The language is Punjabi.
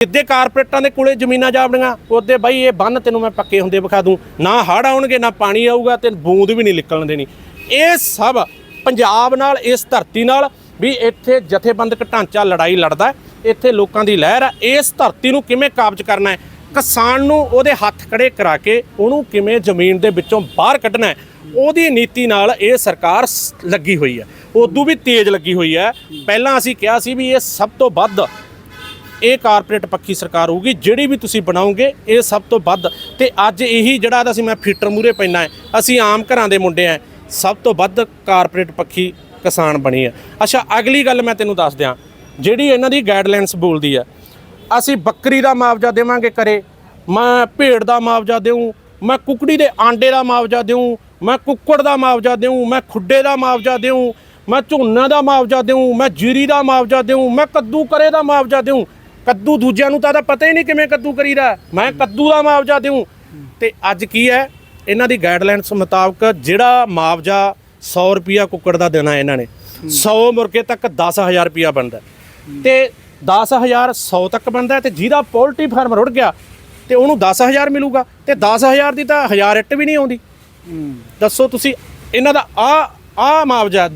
ਜਿੱਦੇ ਕਾਰਪੋਰੇਟਾਂ ਦੇ ਕੋਲੇ ਜ਼ਮੀਨਾਂ ਜਾਵੜੀਆਂ ਉਹਦੇ ਬਾਈ ਇਹ ਬੰਨ ਤੈਨੂੰ ਮੈਂ ਪੱਕੇ ਹੁੰਦੇ ਵਿਖਾ ਦੂੰ। ਨਾ ਹੜ ਆਉਣਗੇ, ਨਾ ਪਾਣੀ ਆਊਗਾ ਤੇ ਬੂੰਦ ਵੀ ਨਹੀਂ ਨਿਕਲਣ ਦੇਣੀ। ਇਹ ਸਭ ਪੰਜਾਬ ਨਾਲ, ਇਸ ਧਰਤੀ ਨਾਲ ਵੀ ਇੱਥੇ ਜਥੇਬੰਦਕ ਢਾਂਚਾ ਲੜਾਈ ਲੜਦਾ ਇੱਥੇ ਲੋਕਾਂ ਦੀ ਲਹਿਰ ਹੈ। ਇਸ ਧਰਤੀ ਨੂੰ ਕਿਵੇਂ ਕਾਬਜ ਕਰਨਾ ਹੈ? ਕਿਸਾਨ ਨੂੰ ਉਹਦੇ ਹੱਥ ਖੜੇ ਕਰਾ ਕੇ ਉਹਨੂੰ ਕਿਵੇਂ ਜ਼ਮੀਨ ਦੇ ਵਿੱਚੋਂ ਬਾਹਰ ਕੱਢਣਾ ਹੈ? ਉਹਦੀ ਨੀਤੀ ਨਾਲ ਇਹ ਸਰਕਾਰ ਲੱਗੀ ਹੋਈ ਹੈ। ਉਦੋਂ ਵੀ ਤੇਜ਼ ਲੱਗੀ ਹੋਈ ਹੈ। ਪਹਿਲਾਂ ਅਸੀਂ ਕਿਹਾ ਸੀ ਵੀ ਇਹ ਸਭ ਤੋਂ ਵੱਧ ਇਹ ਕਾਰਪੋਰੇਟ ਪੱਖੀ ਸਰਕਾਰ ਹੋਊਗੀ, ਜਿਹੜੀ ਵੀ ਤੁਸੀਂ ਬਣਾਓਗੇ, ਇਹ ਸਭ ਤੋਂ ਵੱਧ। ਤੇ ਅੱਜ ਇਹੀ ਜਿਹੜਾ ਅਸੀਂ ਮੈਂ ਫੀਟਰ ਮੂਰੇ ਪੈਣਾ ਹੈ, ਅਸੀਂ ਆਮ ਘਰਾਂ ਦੇ ਮੁੰਡੇ ਆ ਸਭ ਤੋਂ ਵੱਧ ਕਾਰਪੋਰੇਟ ਪੱਖੀ ਕਿਸਾਨ ਬਣੀ ਹੈ ਅੱਛਾ, ਅਗਲੀ ਗੱਲ ਮੈਂ ਤੈਨੂੰ ਦੱਸ ਦਿਆਂ, ਜਿਹੜੀ ਇਹਨਾਂ ਦੀ ਗਾਈਡਲਾਈਨਸ ਬੋਲਦੀ ਹੈ ਅਸੀਂ ਬੱਕਰੀ ਦਾ ਮੁਆਵਜ਼ਾ ਦੇਵਾਂਗੇ ਕਰੇ ਮੈਂ ਭੇਡ ਦਾ ਮੁਆਵਜ਼ਾ ਦੇਵਾਂ ਮੈਂ ਕੁਕੜੀ ਦੇ ਆਂਡੇ ਦਾ ਮੁਆਵਜ਼ਾ ਦੇਵਾਂ ਮੈਂ ਕੁੱਕੜ ਦਾ ਮੁਆਵਜ਼ਾ ਦੇਵਾਂ ਮੈਂ ਖੁੱਡੇ ਦਾ ਮੁਆਵਜ਼ਾ ਦੇਵਾਂ ਮੈਂ ਝੋਨਾ ਦਾ ਮੁਆਵਜ਼ਾ ਦੇਵਾਂ ਮੈਂ ਜੀਰੀ ਦਾ ਮੁਆਵਜ਼ਾ ਦੇਵਾਂ ਮੈਂ ਕੱਦੂ ਕਰੇ ਦਾ ਮੁਆਵਜ਼ਾ ਦੇਵਾਂ ਕੱਦੂ ਦੂਜਿਆਂ ਨੂੰ ਤਾਂ ਤਾਂ ਪਤਾ ਹੀ ਨਹੀਂ ਕਿਵੇਂ ਕੱਦੂ ਕਰੀਦਾ। ਮੈਂ ਕੱਦੂ ਦਾ ਮੁਆਵਜ਼ਾ ਦੇਵਾਂ ਤੇ ਅੱਜ ਕੀ ਹੈ? ਇਹਨਾਂ ਦੀ ਗਾਈਡਲਾਈਨਸ ਮੁਤਾਬਕ ਜਿਹੜਾ ਮੁਆਵਜ਼ਾ 100 ਰੁਪਿਆ ਕੁੱਕੜ ਦਾ ਦੇਣਾ ਇਹਨਾਂ ਨੇ। 100 ਮੁਰਗੇ ਤੱਕ 10000 ਰੁਪਿਆ ਬਣਦਾ ਤੇ 10000 100 ਤੱਕ ਬਣਦਾ ਤੇ ਜਿਹਦਾ ਪੋਲਟਰੀ ਫਾਰਮ ਰੁੜ ਗਿਆ ਤੇ ਉਹਨੂੰ 10000 ਮਿਲੂਗਾ। ਤੇ 10000 ਦੀ ਤਾਂ 1000 ਇੱਟ ਵੀ ਨਹੀਂ ਆਉਂਦੀ। ਦੱਸੋ ਤੁਸੀਂ ਇਹਨਾਂ ਦਾ ਆ ਆ ਮੁਆਵਜ਼ਾ